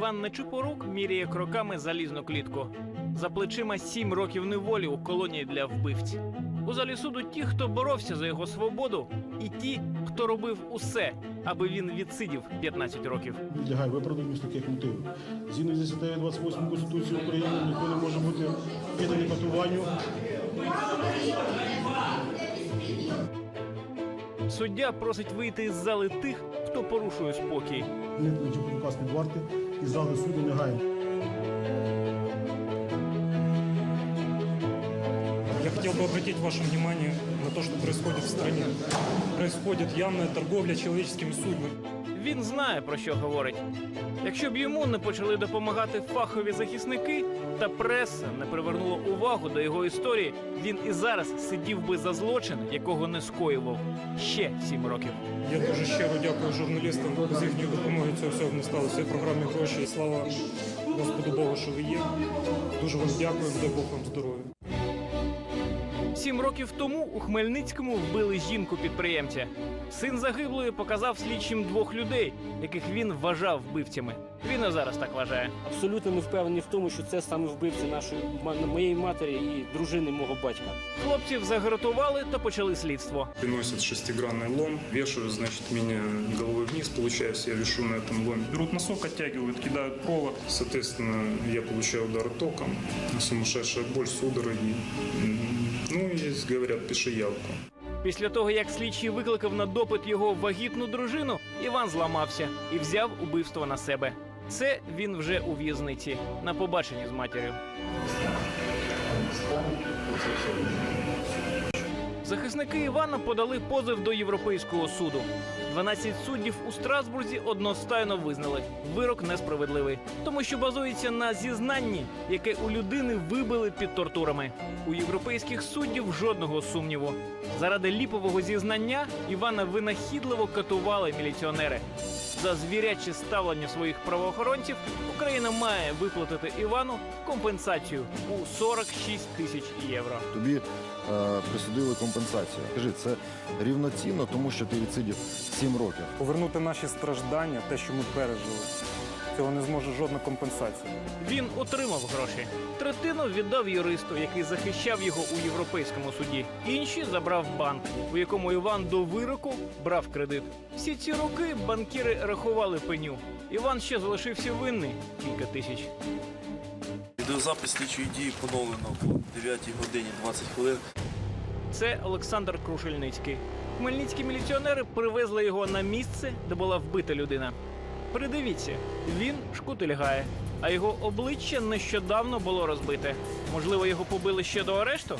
Іван Нечипорук міряє кроками залізну клітку. За плечима сім років неволі у колонії для вбивць. У залі суду ті, хто боровся за його свободу, і ті, хто робив усе, аби він відсидів 15 років. Підлягає виправданню з таких мотивів. Згідно зі статтею 28 Конституції України ніхто не може бути підданий катуванню. Суддя просить вийти із зали тих, хто порушує спокій. Зняти указ під варти і зали суду негайно. Я хотел бы обратить ваше внимание на то, что происходит в стране. Происходит явная торговля человеческими судьбами. Він знає про що говорить. Якщо б йому не почали допомагати фахові захисники та преса не привернула увагу до його історії, він і зараз сидів би за злочин, якого не скоював ще сім років. Я дуже щиро дякую журналістам з їхньої допомоги цього всього не сталося. Програмі гроші. Слава Господу Богу, що ви є. Дуже вам дякую, дай Бог вам здоров'я. Сім років тому у Хмельницькому вбили жінку підприємця. Син загиблої показав слідчим двох людей, яких він вважав вбивцями. Він і зараз так вважає. Абсолютно не впевнений в тому, що це саме вбивця нашої ма- моєї матері і дружини мого батька. Хлопців загратували та почали слідство. Приносят шестигранный лом, вешают, значит, меня головой вниз, получается, я вешу на этом ломе. Берут носок, оттягивают, кидают провод. Соответственно, я получаю удары током, сумасшедшая боль, судороги. М, Ну, и, говорят, пиши явку. Після того, як слідчий викликав на допит його вагітну дружину, Іван зламався і взяв убивство на себе. Це він вже у в'язниці на побаченні з матір'ю. Захисники Івана подали позов до Європейського суду. 12 суддів у Страсбурзі одностайно визнали вирок несправедливий, тому що базується на зізнанні, яке у людини вибили під тортурами. У європейських суддів жодного сумніву. Заради ліпового зізнання Івана винахідливо катували міліціонери. За звіряче ставлення своїх правоохоронців Україна має виплатити Івану компенсацію у 46 тисяч євро. тобі е, присудили компенсацію. Кажи, це рівноцінно, тому що ти відсидів 7 років. Повернути наші страждання, те, що ми пережили. Цього не зможе жодна компенсація. Він отримав гроші. Третину віддав юристу, який захищав його у європейському суді. Інші забрав банк, у якому Іван до вироку брав кредит. Всі ці роки банкіри рахували пеню. Іван ще залишився винний кілька тисяч. Відеозапис слідчої дії поновлено о 9 годині 20 хвилин. Це Олександр Крушельницький. Хмельницькі міліціонери привезли його на місце, де була вбита людина. Придивіться, він шкутильгає, а його обличчя нещодавно було розбите. Можливо, його побили ще до арешту?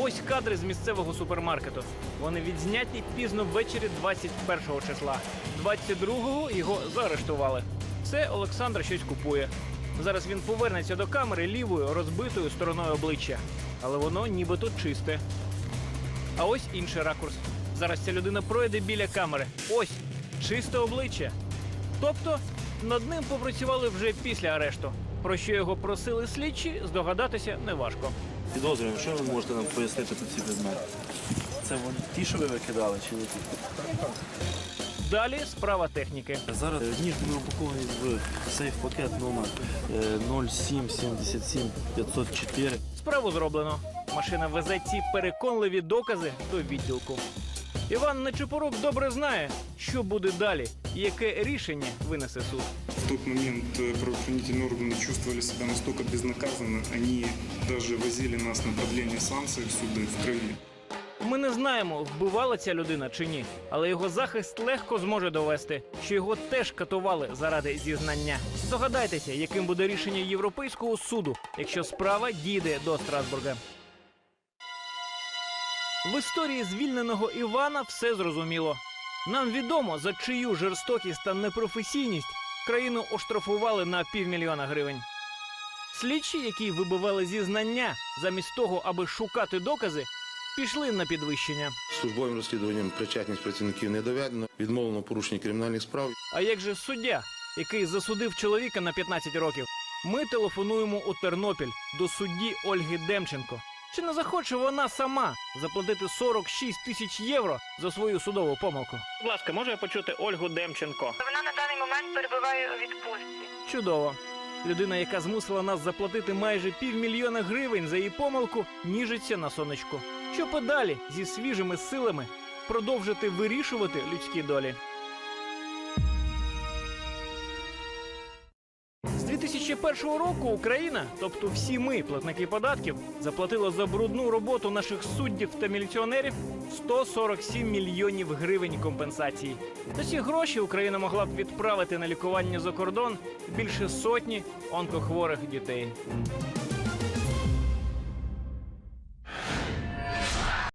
Ось кадри з місцевого супермаркету. Вони відзняті пізно ввечері 21 числа. 22-го його заарештували. Це Олександр щось купує. Зараз він повернеться до камери лівою розбитою стороною обличчя. Але воно нібито чисте. А ось інший ракурс. Зараз ця людина пройде біля камери. Ось чисте обличчя. Тобто над ним попрацювали вже після арешту. Про що його просили слідчі, здогадатися неважко. Підозрюємо, що ви можете нам пояснити про ці предмети? Це вони ті, що ви викидали, чи не ті? Далі справа техніки. Зараз е, ніж буде упакований в сейф пакет номер е, 0777 504. Справу зроблено. Машина везе ці переконливі докази до відділку. Іван Нечипорук добре знає, що буде далі і яке рішення винесе суд. В тот момент э, правоохранительные органы чувствовали себя настолько безнаказанно, они даже возили нас на продление санкций в суды в крови. Ми не знаємо, вбивала ця людина чи ні, але його захист легко зможе довести, що його теж катували заради зізнання. Здогадайтеся, яким буде рішення Європейського суду, якщо справа дійде до Страсбурга. В історії звільненого Івана все зрозуміло. Нам відомо, за чию жорстокість та непрофесійність країну оштрафували на півмільйона гривень. Слідчі, які вибивали зізнання, замість того, аби шукати докази, пішли на підвищення. Службовим розслідуванням причетність працівників не доведено, відмовлено в порушенні кримінальних справ. А як же суддя, який засудив чоловіка на 15 років? Ми телефонуємо у Тернопіль до судді Ольги Демченко. Чи не захоче вона сама заплатити 46 тисяч євро за свою судову помилку? Будь ласка, може я почути Ольгу Демченко? Вона на даний момент перебуває у відпустці. Чудово. Людина, яка змусила нас заплатити майже півмільйона гривень за її помилку, ніжиться на сонечку. Що подалі зі свіжими силами продовжити вирішувати людські долі. З 2001 року Україна, тобто всі ми, платники податків, заплатила за брудну роботу наших суддів та міліціонерів 147 мільйонів гривень компенсації. За ці гроші Україна могла б відправити на лікування за кордон більше сотні онкохворих дітей.